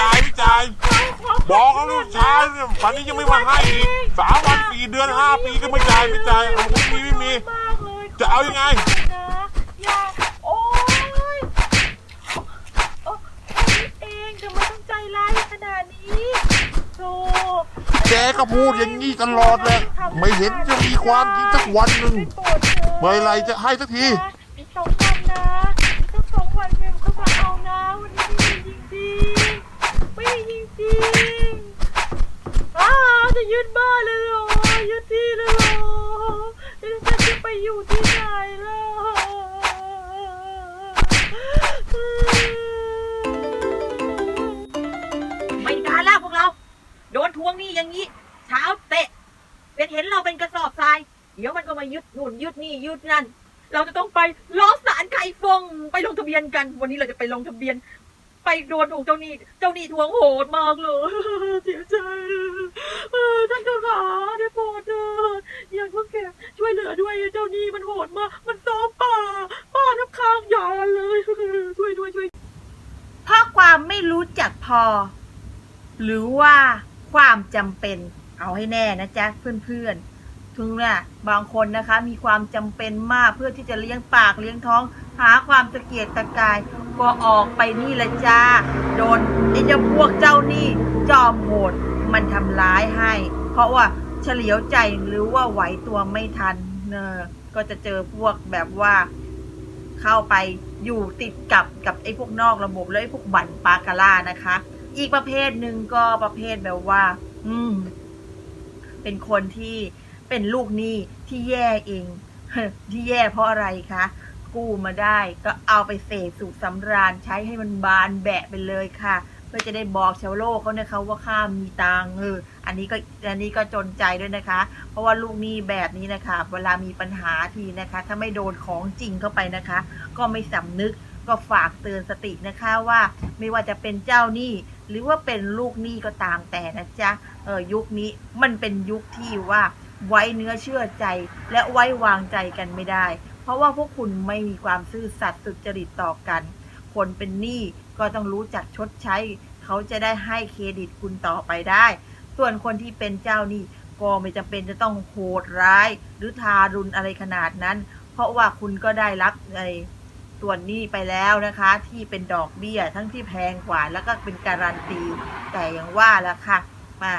จ่ายไม่จ่ายบอกแล้วลูกชายเนี่ยวันนี้ยังไม่มาให้อีกสามวันสี่เดือนห้าปีก็ไม่จ่ายไม่จ่ายเอาไม่มีไม่มี มากเลยจะเอายังไง นะอย่าโอ๊ยโอ้แค่นี้เองทำไมต้องใจร้ายขนาดนี้โธ่แกก็พูดอย่างนี้ตลอดแหละไม่เห็นจะมีความจริงสักวันหนึ่ง ไม่โกรธเธอเมื่อไหรจะให้สักทีนะอีกสองวันนะอีกสักสองวันเมมก็มาเอานะวันนี้ไม่มีจริงๆไม่มีจริงๆ อ้าวจะยึดบ้านเลยเหรอยึดที่เลยเหรอแล้วฉันจะไปอยู่ที่ไหนล่ะไม่การแล้วพวกเรา โดนทวงหนี้อย่างนี้เช้าเตะ เป็นเห็นเราเป็นกระสอบทราย เดี๋ยวมันก็มายึดนู่นยึดนี่ยึดนั่น เราจะต้องไปล้อสารไก่ฟงไปลงทะเบียนกัน วันนี้เราจะไปลงทะเบียน ไปโดนถูกเจ้าหนี้เจ้าหนี้ทวงโหดมากเลยเสียใจท่านเจ้าขาได้โปรดเถิดอย่ากพวกแกช่วยเหลือด้วยเจ้าหนี้มันโหดมากมันซ้อมป่าป้าทับค้างยาเลยช่วยด้วยช่วยเพราะความไม่รู้จักพอ หรือว่าความจำเป็นเอาให้แน่นะจ๊ะเพื่อนๆถึงน่ะบางคนนะคะมีความจำเป็นมากเพื่อที่จะเลี้ยงปากเลี้ยงท้อง หาความตะเกียกตะกาย ก็ออกไปนี่ละจ้า โดนไอ้เจ้าพวกเจ้านี่จอมโหดมันทำร้ายให้ เพราะว่าเฉลียวใจหรือว่าไหวตัวไม่ทันเนอะก็จะเจอพวกแบบว่า เข้าไปอยู่ติดกับกับไอ้พวกนอกระบบแล้วไอ้พวกบั่นปากาล่านะคะ อีกประเภทหนึ่งก็ประเภทแบบว่า อืม เป็นคนที่เป็นลูกหนี้ที่แย่เองที่แย่เพราะอะไรคะ กู้มาได้ ก็เอาไปเสพสุขสำราญใช้ให้มันบานแบะไปเลยค่ะ เพื่อจะได้บอกชาวโลกเขานะคะว่าข้ามีตังเอออันนี้ก็อันนี้ก็จนใจด้วยนะคะ เพราะว่าลูกหนี้แบบนี้นะคะ เวลามีปัญหาทีนะคะ ถ้าไม่โดนของจริงเข้าไปนะคะ ก็ไม่สำนึกก็ฝากเตือนสตินะคะว่าไม่ว่าจะเป็นเจ้าหนี้หรือว่าเป็นลูกหนี้ก็ตามแต่นะจ๊ะเออยุคนี้มันเป็นยุคที่ว่าไว้เนื้อเชื่อใจและไว้วางใจกันไม่ได้ เพราะว่าพวกคุณไม่มีความซื่อสัตย์สุจริตต่อกัน คนเป็นหนี้ก็ต้องรู้จักชดใช้ เขาจะได้ให้เครดิตคุณต่อไปได้ ส่วนคนที่เป็นเจ้าหนี้ก็ไม่จำเป็นจะต้องโหดร้าย หรือทารุณอะไรขนาดนั้น เพราะว่าคุณก็ได้รับไอ้ส่วนหนี้ไปแล้วนะคะ ที่เป็นดอกเบี้ยทั้งที่แพงกว่าแล้วก็เป็นการันตี แต่อย่างว่าแล้วค่ะ มา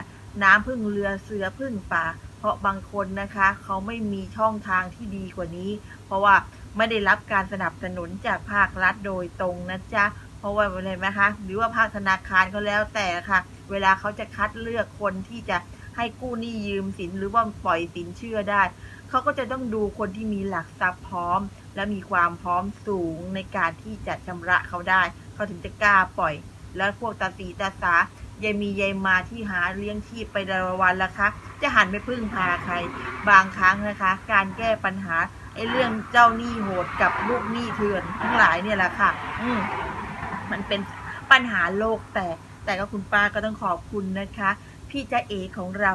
น้ำพึ่งเรือเสือพึ่งป่า เพราะบางคนนะคะเขาไม่มีช่องทางที่ดีกว่านี้ เพราะว่าไม่ได้รับการสนับสนุนจากภาครัฐโดยตรงนะจ๊ะเพราะว่าอะไรไหมคะหรือว่าภาคธนาคารก็แล้วแต่ค่ะ เวลาเขาจะคัดเลือกคนที่จะให้กู้หนี้ยืมสินหรือว่าปล่อยสินเชื่อได้เขาก็จะต้องดูคนที่มีหลักทรัพย์พร้อม และมีความพร้อมสูงในการที่จะชำระเขาได้ เขาถึงจะกล้าปล่อย แล้วพวกตาสีตาสา ยายมียายมาที่หาเลี้ยงชีพไปแต่ละวันละคะ จะหันไปพึ่งพาใคร บางครั้งนะคะ การแก้ปัญหาไอ้เรื่องเจ้าหนี้โหดกับลูกหนี้เถื่อนทั้งหลายเนี่ยแหละค่ะ อืมมันเป็นปัญหาโลกแต่ แต่ก็คุณป้าก็ต้องขอบคุณนะคะ พี่จ๊ะเอของเรา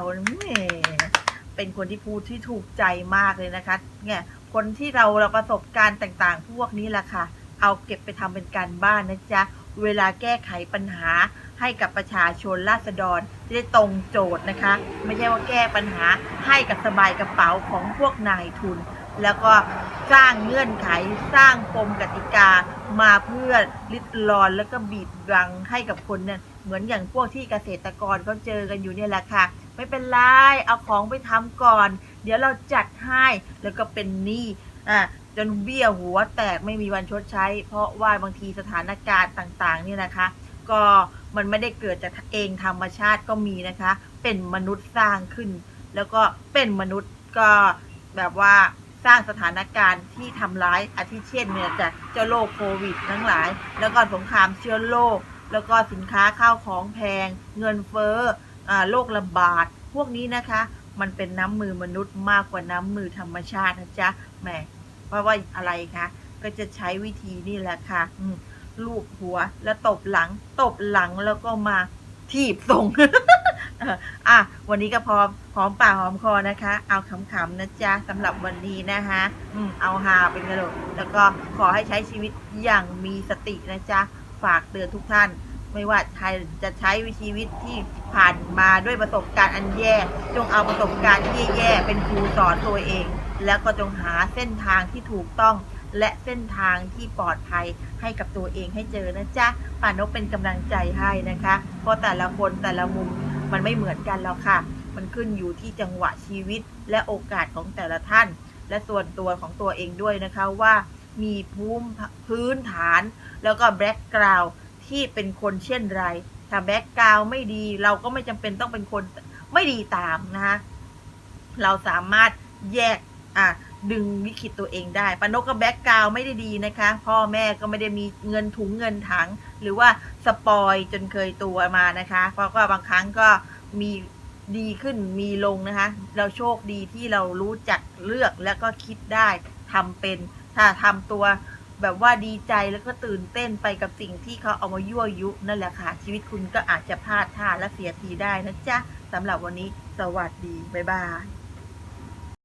เป็นคนที่พูดที่ถูกใจมากเลยนะคะ เนี่ยคนที่เราเราประสบการณ์ต่าง ๆ พวกนี้แหละค่ะ เอาเก็บไปทำเป็นการบ้านนะจ๊ะ เวลาแก้ไขปัญหา ให้กับประชาชนราษฎรจะได้ตรงโจทย์นะคะ ไม่ใช่ว่าแก้ปัญหาให้กับสบายกระเป๋าของพวกนายทุน แล้วก็สร้างเงื่อนไขสร้างปมกติกามาเพื่อลิดรอนแล้วก็บีบบังให้กับคนเนี่ยเหมือนอย่างพวกที่เกษตรกรเขาเจอกันอยู่เนี่ยแหละค่ะ ไม่เป็นไรเอาของไปทำก่อน เดี๋ยวเราจัดให้แล้วก็เป็นหนี้อะจนเบี้ยหัวแตกไม่มีวันชดใช้ เพราะว่าบางทีสถานการณ์ต่าง ๆ เนี่ยนะคะ ก็ มันไม่ได้เกิดจากเองธรรมชาติก็มีนะคะ เป็นมนุษย์สร้างขึ้น แล้วก็เป็นมนุษย์ก็แบบว่าสร้างสถานการณ์ที่ทำร้ายอาทิเช่นเนี่ยจากเจ้าโรคโควิด ทั้งหลาย แล้วก็สงครามเชื้อโรคแล้วก็สินค้าข้าวของแพง เงินเฟ้ออโรคระบาด พวกนี้นะคะ มันเป็นน้ำมือมนุษย์มากกว่าน้ำมือธรรมชาตินะจ๊ะแหมเพราะว่าอะไรคะก็จะใช้วิธีนี่แหละค่ะ ลูบหัว แล้วตบหลัง ตบหลังแล้วก็มาถีบส่งอะวันนี้ก็พอหอมปากหอมคอนะคะ เอาขำๆนะจ๊ะสำหรับวันนี้นะคะอืมเอาฮาเป็นกระโดดแล้วก็ขอให้ใช้ชีวิตอย่างมีสตินะจ๊ะฝากเตือนทุกท่าน ไม่ว่าใครจะใช้ชีวิตที่ผ่านมาด้วยประสบการณ์อันแย่ จงเอาประสบการณ์ที่แย่ๆเป็นครูสอนตัวเอง แล้วก็จงหาเส้นทางที่ถูกต้อง และเส้นทางที่ปลอดภัยให้กับตัวเองให้เจอนะจ๊ะป่านกเป็นกำลังใจให้นะคะ เพราะแต่ละคนแต่ละมุมมันไม่เหมือนกันแล้วค่ะ มันขึ้นอยู่ที่จังหวะชีวิตและโอกาสของแต่ละท่าน และส่วนตัวของตัวเองด้วยนะคะว่ามีภูมิพื้นฐาน แล้วก็แบ็กกราวที่เป็นคนเช่นไรถ้าแบ็กกราวไม่ดีเราก็ไม่จำเป็นต้องเป็นคนไม่ดีตามนะคะเราสามารถแยกอะ ดึงวิกฤตตัวเองได้ปานกก็แบ็กกราวไม่ได้ดีนะคะ พ่อแม่ก็ไม่ได้มีเงินถุงเงินถัง หรือว่าสปอยจนเคยตัวมานะคะ เพราะว่าบางครั้งก็มีดีขึ้นมีลงนะคะ เราโชคดีที่เรารู้จักเลือกแล้วก็คิดได้ทำเป็น ถ้าทำตัวแบบว่าดีใจแล้วก็ตื่นเต้นไปกับสิ่งที่เขาเอามายั่วยุนั่นแหละค่ะ ชีวิตคุณก็อาจจะพลาดท่าและเสียทีได้นะจ๊ะสำหรับวันนี้สวัสดี บ๊ายบาย